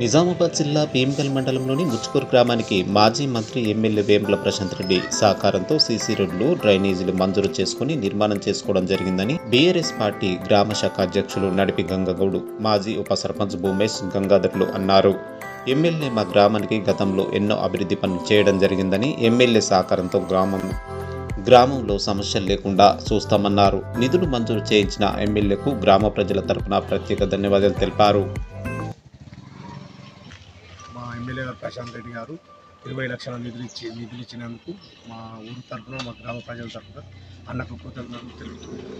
నిజామాబాద్ జిల్లా భీమ్గల్ మండలంలోని ముచ్కూరు గ్రామానికి మాజీ మంత్రి ఎమ్మెల్యే వేముల ప్రశాంత్ రెడ్డి సహకారంతో సీసీ రోడ్లు డ్రైనేజీలు మంజూరు చేసుకుని నిర్మాణం చేసుకోవడం జరిగిందని బీఆర్ఎస్ పార్టీ గ్రామ శాఖ అధ్యక్షులు నడిపి గంగగౌడు మాజీ ఉప సర్పంచ్ భూమేష్ గంగాధర్లు అన్నారు. ఎమ్మెల్యే మా గ్రామానికి గతంలో ఎన్నో అభివృద్ధి పనులు చేయడం జరిగిందని ఎమ్మెల్యే సహకారంతో గ్రామం గ్రామంలో సమస్యలు లేకుండా చూస్తామన్నారు. నిధులు మంజూరు చేయించిన ఎమ్మెల్యేకు గ్రామ ప్రజల తరపున ప్రత్యేక ధన్యవాదాలు తెలిపారు. మా ఎమ్మెల్యే గారు ప్రశాంత్ రెడ్డి గారు ఇరవై లక్షల నిధులు ఇచ్చి నిధులు ఇచ్చినందుకు మా ఊరు తరఫున మా గ్రామ ప్రజల తరఫున అన్నకు కృతజ్ఞతలు తెలుపుతున్నాను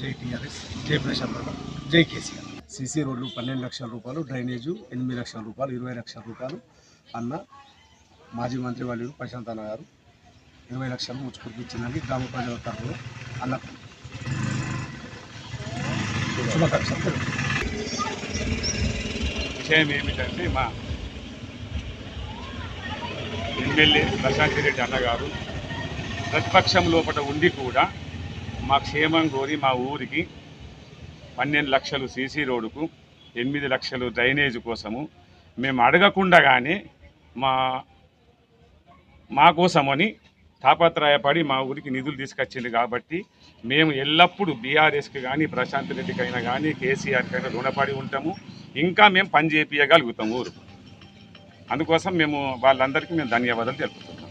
జై టీఆర్ఎస్ జై ప్రశాంత్ అన్న జై కేసీఆర్. సీసీ రోడ్లు పన్నెండు లక్షల రూపాయలు డ్రైనేజు ఎనిమిది లక్షల రూపాయలు ఇరవై లక్షల రూపాయలు అన్న మాజీ మంత్రి వాళ్ళు ప్రశాంత్ అన్న గారు ఇరవై లక్షలు ముచ్చుకుర్తి ఇచ్చినందుకు గ్రామ ప్రజల తరఫున అన్నకు శుభాకాంక్షలు. విషయం ఏమిటంటే మా ఎమ్మెల్యే ప్రశాంత్ రెడ్డి అన్నగారు ప్రతిపక్షం లోపల ఉండి కూడా మా క్షేమం కోరి మా ఊరికి పన్నెండు లక్షలు సీసీ రోడ్డుకు ఎనిమిది లక్షలు డ్రైనేజ్ కోసము మేము అడగకుండానే మా మా కోసమని తాపత్రయపడి మా ఊరికి నిధులు తీసుకొచ్చింది కాబట్టి మేము ఎల్లప్పుడూ బీఆర్ఎస్కి కానీ ప్రశాంత్ రెడ్డికైనా కానీ కేసీఆర్కి అయినా రుణపడి ఉంటాము. ఇంకా మేము పని చేపించగలుగుతాం ఊరు అందుకోసం మేము వాళ్ళందరికీ మేము ధన్యవాదాలు తెలుపుతాం